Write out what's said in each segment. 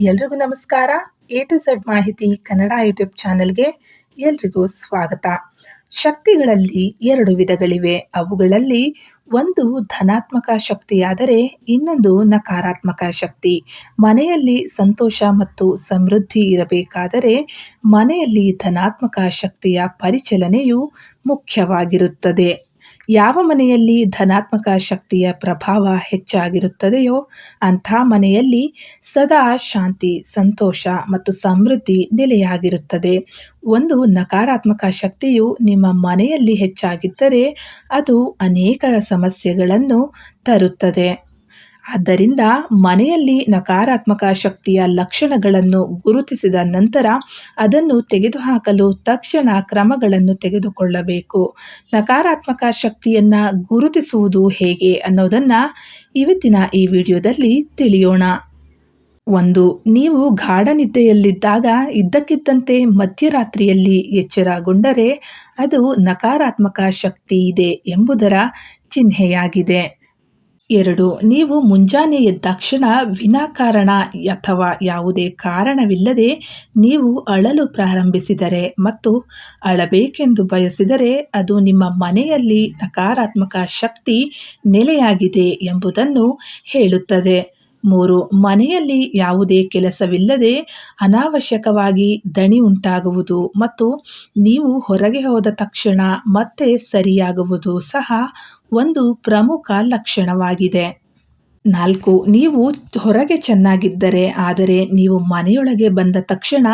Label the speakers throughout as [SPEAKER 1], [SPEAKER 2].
[SPEAKER 1] ಎಲ್ರಿಗೂ ನಮಸ್ಕಾರ. A to Z ಮಾಹಿತಿ ಕನ್ನಡ ಯೂಟ್ಯೂಬ್ ಚಾನೆಲ್ಗೆ ಎಲ್ರಿಗೂ ಸ್ವಾಗತ. ಶಕ್ತಿಗಳಲ್ಲಿ ಎರಡು ವಿಧಗಳಿವೆ. ಅವುಗಳಲ್ಲಿ ಒಂದು ಧನಾತ್ಮಕ ಶಕ್ತಿಯಾದರೆ ಇನ್ನೊಂದು ನಕಾರಾತ್ಮಕ ಶಕ್ತಿ. ಮನೆಯಲ್ಲಿ ಸಂತೋಷ ಮತ್ತು ಸಮೃದ್ಧಿ ಇರಬೇಕಾದರೆ ಮನೆಯಲ್ಲಿ ಧನಾತ್ಮಕ ಶಕ್ತಿಯ ಪರಿಚಲನೆಯು ಮುಖ್ಯವಾಗಿರುತ್ತದೆ. ಯಾವ ಮನೆಯಲ್ಲಿ ಧನಾತ್ಮಕ ಶಕ್ತಿಯ ಪ್ರಭಾವ ಹೆಚ್ಚಾಗಿರುತ್ತದೆಯೋ ಅಂಥ ಮನೆಯಲ್ಲಿ ಸದಾ ಶಾಂತಿ, ಸಂತೋಷ ಮತ್ತು ಸಮೃದ್ಧಿ ನೆಲೆಯಾಗಿರುತ್ತದೆ. ಒಂದು ನಕಾರಾತ್ಮಕ ಶಕ್ತಿಯು ನಿಮ್ಮ ಮನೆಯಲ್ಲಿ ಹೆಚ್ಚಾಗಿದ್ದರೆ ಅದು ಅನೇಕ ಸಮಸ್ಯೆಗಳನ್ನು ತರುತ್ತದೆ. ಆದ್ದರಿಂದ ಮನೆಯಲ್ಲಿ ನಕಾರಾತ್ಮಕ ಶಕ್ತಿಯ ಲಕ್ಷಣಗಳನ್ನು ಗುರುತಿಸಿದ ನಂತರ ಅದನ್ನು ತೆಗೆದುಹಾಕಲು ತಕ್ಷಣ ಕ್ರಮಗಳನ್ನು ತೆಗೆದುಕೊಳ್ಳಬೇಕು. ನಕಾರಾತ್ಮಕ ಶಕ್ತಿಯನ್ನು ಗುರುತಿಸುವುದು ಹೇಗೆ ಅನ್ನೋದನ್ನು ಇವತ್ತಿನ ಈ ವಿಡಿಯೋದಲ್ಲಿ ತಿಳಿಯೋಣ. ಒಂದು, ನೀವು ಗಾಢನಿದ್ದೆಯಲ್ಲಿದ್ದಾಗ ಇದ್ದಕ್ಕಿದ್ದಂತೆ ಮಧ್ಯರಾತ್ರಿಯಲ್ಲಿ ಎಚ್ಚರಗೊಂಡರೆ ಅದು ನಕಾರಾತ್ಮಕ ಶಕ್ತಿ ಇದೆ ಎಂಬುದರ ಚಿಹ್ನೆಯಾಗಿದೆ. ಎರಡು, ನೀವು ಮುಂಜಾನೆ ಎದ್ದಾಕ್ಷಣ ವಿನಾಕಾರಣ ಅಥವಾ ಯಾವುದೇ ಕಾರಣವಿಲ್ಲದೆ ನೀವು ಅಳಲು ಪ್ರಾರಂಭಿಸಿದರೆ ಮತ್ತು ಅಳಬೇಕೆಂದು ಬಯಸಿದರೆ ಅದು ನಿಮ್ಮ ಮನೆಯಲ್ಲಿ ನಕಾರಾತ್ಮಕ ಶಕ್ತಿ ನೆಲೆಯಾಗಿದೆ ಎಂಬುದನ್ನು ಹೇಳುತ್ತದೆ. ಮೂರು, ಮನೆಯಲ್ಲಿ ಯಾವುದೇ ಕೆಲಸವಿಲ್ಲದೆ ಅನಾವಶ್ಯಕವಾಗಿ ದಣಿ ಉಂಟಾಗುವುದು ಮತ್ತು ನೀವು ಹೊರಗೆ ಹೋದ ತಕ್ಷಣ ಮತ್ತೆ ಸರಿಯಾಗುವುದು ಸಹ ಒಂದು ಪ್ರಮುಖ ಲಕ್ಷಣವಾಗಿದೆ. ನಾಲ್ಕು, ನೀವು ಹೊರಗೆ ಚೆನ್ನಾಗಿದ್ದರೆ, ಆದರೆ ನೀವು ಮನೆಯೊಳಗೆ ಬಂದ ತಕ್ಷಣ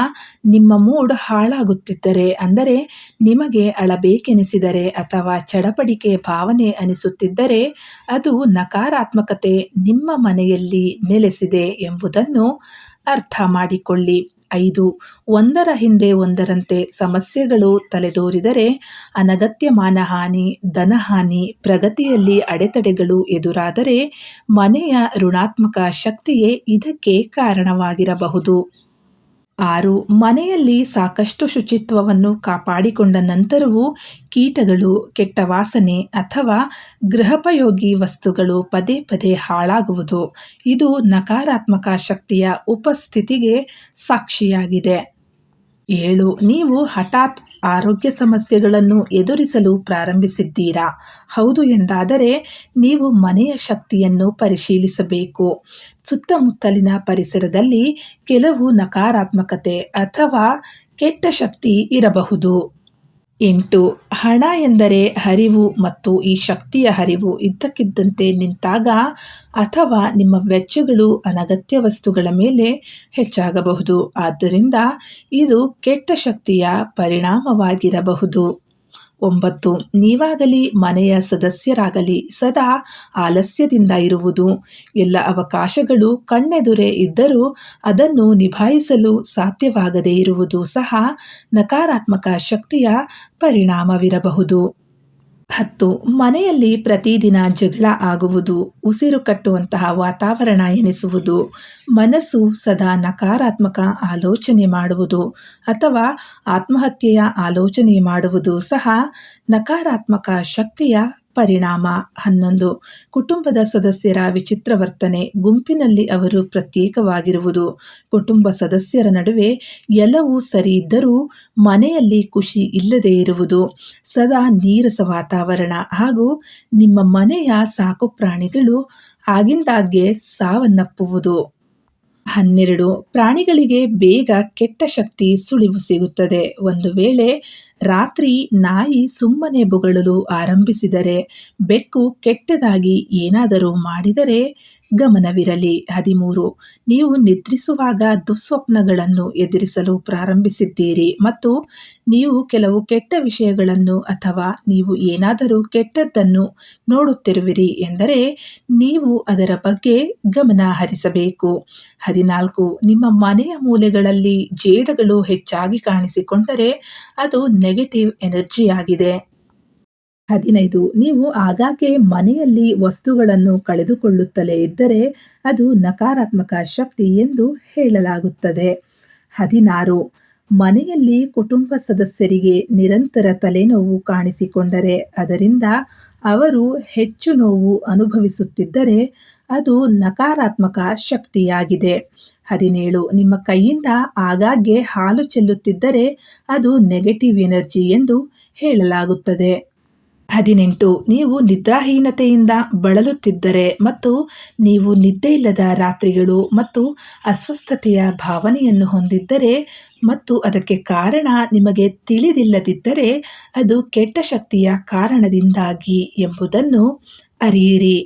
[SPEAKER 1] ನಿಮ್ಮ ಮೂಡ್ ಹಾಳಾಗುತ್ತಿದ್ದರೆ, ಅಂದರೆ ನಿಮಗೆ ಅಳಬೇಕೆನಿಸಿದರೆ ಅಥವಾ ಚಡಪಡಿಕೆ ಭಾವನೆ ಅನಿಸುತ್ತಿದ್ದರೆ, ಅದು ನಕಾರಾತ್ಮಕತೆ ನಿಮ್ಮ ಮನೆಯಲ್ಲಿ ನೆಲೆಸಿದೆ ಎಂಬುದನ್ನು ಅರ್ಥ ಮಾಡಿಕೊಳ್ಳಿ. ಐದು. ಒಂದರ ಹಿಂದೆ ಒಂದರಂತೆ ಸಮಸ್ಯೆಗಳು ತಲೆದೋರಿದರೆ ಅನಗತ್ಯ ಮಾನಹಾನಿ, ಧನಹಾನಿ, ಪ್ರಗತಿಯಲ್ಲಿ ಅಡೆತಡೆಗಳು ಎದುರಾದರೆ ಮನೆಯ ಋಣಾತ್ಮಕ ಶಕ್ತಿಯೇ ಇದಕ್ಕೆ ಕಾರಣವಾಗಿರಬಹುದು. ಆರು, ಮನೆಯಲ್ಲಿ ಸಾಕಷ್ಟು ಶುಚಿತ್ವವನ್ನು ಕಾಪಾಡಿಕೊಂಡ ನಂತರವೂ ಕೀಟಗಳು, ಕೆಟ್ಟ ವಾಸನೆ ಅಥವಾ ಗೃಹೋಪಯೋಗಿ ವಸ್ತುಗಳು ಪದೇ ಪದೇ ಹಾಳಾಗುವುದು. ಇದು ನಕಾರಾತ್ಮಕ ಶಕ್ತಿಯ ಉಪಸ್ಥಿತಿಗೆ ಸಾಕ್ಷಿಯಾಗಿದೆ. ಏಳು, ನೀವು ಹಠಾತ್ ಆರೋಗ್ಯ ಸಮಸ್ಯೆಗಳನ್ನು ಎದುರಿಸಲು ಪ್ರಾರಂಭಿಸಿದ್ದೀರಾ? ಹೌದು ಎಂದಾದರೆ ನೀವು ಮನೆಯ ಶಕ್ತಿಯನ್ನು ಪರಿಶೀಲಿಸಬೇಕು. ಸುತ್ತಮುತ್ತಲಿನ ಪರಿಸರದಲ್ಲಿ ಕೆಲವು ನಕಾರಾತ್ಮಕತೆ ಅಥವಾ ಕೆಟ್ಟ ಶಕ್ತಿ ಇರಬಹುದು. ಎಂಟು ಹಣ ಎಂದರೆ ಹರಿವು ಮತ್ತು ಈ ಶಕ್ತಿಯ ಹರಿವು ಇದ್ದಕ್ಕಿದ್ದಂತೆ ನಿಂತಾಗ ಅಥವಾ ನಿಮ್ಮ ವೆಚ್ಚಗಳು ಅನಗತ್ಯ ವಸ್ತುಗಳ ಮೇಲೆ ಹೆಚ್ಚಾಗಬಹುದು. ಆದ್ದರಿಂದ ಇದು ಕೆಟ್ಟ ಶಕ್ತಿಯ ಪರಿಣಾಮವಾಗಿರಬಹುದು. ಒಂಬತ್ತು. ನೀವಾಗಲಿ ಮನೆಯ ಸದಸ್ಯರಾಗಲಿ ಸದಾ ಆಲಸ್ಯದಿಂದ ಇರುವುದು. ಎಲ್ಲ ಅವಕಾಶಗಳು ಕಣ್ಣೆದುರೇ ಇದ್ದರೂ ಅದನ್ನು ನಿಭಾಯಿಸಲು ಸಾಧ್ಯವಾಗದೇ ಇರುವುದು ಸಹ ನಕಾರಾತ್ಮಕ ಶಕ್ತಿಯ ಪರಿಣಾಮವಿರಬಹುದು. ಹತ್ತು, ಮನೆಯಲ್ಲಿ ಪ್ರತಿದಿನ ಜಗಳ ಆಗುವುದು, ಉಸಿರು ಕಟ್ಟುವಂತಹ ವಾತಾವರಣ ಎನಿಸುವುದು, ಮನಸ್ಸು ಸದಾ ನಕಾರಾತ್ಮಕ ಆಲೋಚನೆ ಮಾಡುವುದು ಅಥವಾ ಆತ್ಮಹತ್ಯೆಯ ಆಲೋಚನೆ ಮಾಡುವುದು ಸಹ ನಕಾರಾತ್ಮಕ ಶಕ್ತಿಯ ಪರಿಣಾಮ ಹನ್ನೊಂದು. ಕುಟುಂಬದ ಸದಸ್ಯರ ವಿಚಿತ್ರ ವರ್ತನೆ ಗುಂಪಿನಲ್ಲಿ ಅವರು ಪ್ರತ್ಯೇಕವಾಗಿರುವುದು. ಕುಟುಂಬ ಸದಸ್ಯರ ನಡುವೆ ಎಲ್ಲವೂ ಸರಿ ಇದ್ದರೂ ಮನೆಯಲ್ಲಿ ಖುಷಿ ಇಲ್ಲದೆ ಇರುವುದು. ಸದಾ ನೀರಸ ವಾತಾವರಣ ಹಾಗೂ ನಿಮ್ಮ ಮನೆಯ ಸಾಕು ಪ್ರಾಣಿಗಳು ಆಗಿಂದಾಗ್ಗೆ ಸಾವನ್ನಪ್ಪುವುದು. ಹನ್ನೆರಡು. ಪ್ರಾಣಿಗಳಿಗೆ ಬೇಗ ಕೆಟ್ಟ ಶಕ್ತಿ ಸುಳಿವು ಸಿಗುತ್ತದೆ. ಒಂದು ವೇಳೆ ರಾತ್ರಿ ನಾಯಿ ಸುಮ್ಮನೆ ಬೊಗಳಲು ಆರಂಭಿಸಿದರೆ, ಬೆಕ್ಕು ಕೆಟ್ಟದಾಗಿ ಏನಾದರೂ ಮಾಡಿದರೆ ಗಮನವಿರಲಿ. ಹದಿಮೂರು. ನೀವು ನಿದ್ರಿಸುವಾಗ ದುಸ್ವಪ್ನಗಳನ್ನು ಎದುರಿಸಲು ಪ್ರಾರಂಭಿಸಿದ್ದೀರಿ ಮತ್ತು ನೀವು ಕೆಲವು ಕೆಟ್ಟ ವಿಷಯಗಳನ್ನು ಅಥವಾ ನೀವು ಏನಾದರೂ ಕೆಟ್ಟದ್ದನ್ನು ನೋಡುತ್ತಿರುವಿರಿ ಎಂದರೆ ನೀವು ಅದರ ಬಗ್ಗೆ ಗಮನ ಹರಿಸಬೇಕು. ಹದಿನಾಲ್ಕು. ನಿಮ್ಮ ಮನೆಯ ಮೂಲೆಗಳಲ್ಲಿ ಜೇಡಗಳು ಹೆಚ್ಚಾಗಿ ಕಾಣಿಸಿಕೊಂಡರೆ ಅದು ನೆಗೆಟಿವ್ ಎನರ್ಜಿ ಆಗಿದೆ. ಹದಿನೈದು, ನೀವು ಆಗಾಗ್ಗೆ ಮನೆಯಲ್ಲಿ ವಸ್ತುಗಳನ್ನು ಕಳೆದುಕೊಳ್ಳುತ್ತಲೇ ಇದ್ದರೆ ಅದು ನಕಾರಾತ್ಮಕ ಶಕ್ತಿ ಎಂದು ಹೇಳಲಾಗುತ್ತದೆ. ಹದಿನಾರು ಮನೆಯಲ್ಲಿ ಕುಟುಂಬ ಸದಸ್ಯರಿಗೆ ನಿರಂತರ ತಲೆನೋವು ಕಾಣಿಸಿಕೊಂಡರೆ ಅದರಿಂದ ಅವರು ಹೆಚ್ಚು ನೋವು ಅನುಭವಿಸುತ್ತಿದ್ದರೆ ಅದು ನಕಾರಾತ್ಮಕ ಶಕ್ತಿಯಾಗಿದೆ. ಹದಿನೇಳು, ನಿಮ್ಮ ಕೈಯಿಂದ ಆಗಾಗ್ಗೆ ಹಾಲು ಚೆಲ್ಲುತ್ತಿದ್ದರೆ ಅದು ನೆಗೆಟಿವ್ ಎನರ್ಜಿ ಎಂದು ಹೇಳಲಾಗುತ್ತದೆ. ಹದಿನೆಂಟು, ನೀವು ನಿದ್ರಾಹೀನತೆಯಿಂದ ಬಳಲುತ್ತಿದ್ದರೆ ಮತ್ತು ನೀವು ನಿದ್ದೆಯಿಲ್ಲದ ರಾತ್ರಿಗಳು ಮತ್ತು ಅಸ್ವಸ್ಥತೆಯ ಭಾವನೆಯನ್ನು ಹೊಂದಿದ್ದರೆ ಮತ್ತು ಅದಕ್ಕೆ ಕಾರಣ ನಿಮಗೆ ತಿಳಿದಿಲ್ಲದಿದ್ದರೆ ಅದು ಕೆಟ್ಟ ಶಕ್ತಿಯ ಕಾರಣದಿಂದಾಗಿ ಎಂಬುದನ್ನು ಅರಿಯಿರಿ.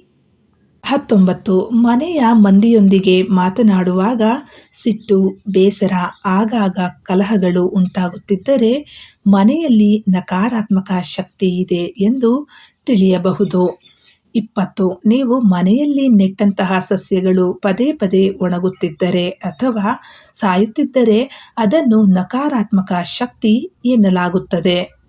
[SPEAKER 1] ಹತ್ತೊಂಬತ್ತು ಮನೆಯ ಮಂದಿಯೊಂದಿಗೆ ಮಾತನಾಡುವಾಗ ಸಿಟ್ಟು, ಬೇಸರ, ಆಗಾಗ ಕಲಹಗಳು ಉಂಟಾಗುತ್ತಿದ್ದರೆ ಮನೆಯಲ್ಲಿ ನಕಾರಾತ್ಮಕ ಶಕ್ತಿ ಇದೆ ಎಂದು ತಿಳಿಯಬಹುದು. ಇಪ್ಪತ್ತು, ನೀವು ಮನೆಯಲ್ಲಿ ನೆಟ್ಟಂತಹ ಸಸ್ಯಗಳು ಪದೇ ಪದೇ ಒಣಗುತ್ತಿದ್ದರೆ ಅಥವಾ ಸಾಯುತ್ತಿದ್ದರೆ ಅದನ್ನು ನಕಾರಾತ್ಮಕ ಶಕ್ತಿ ಎನ್ನಲಾಗುತ್ತದೆ.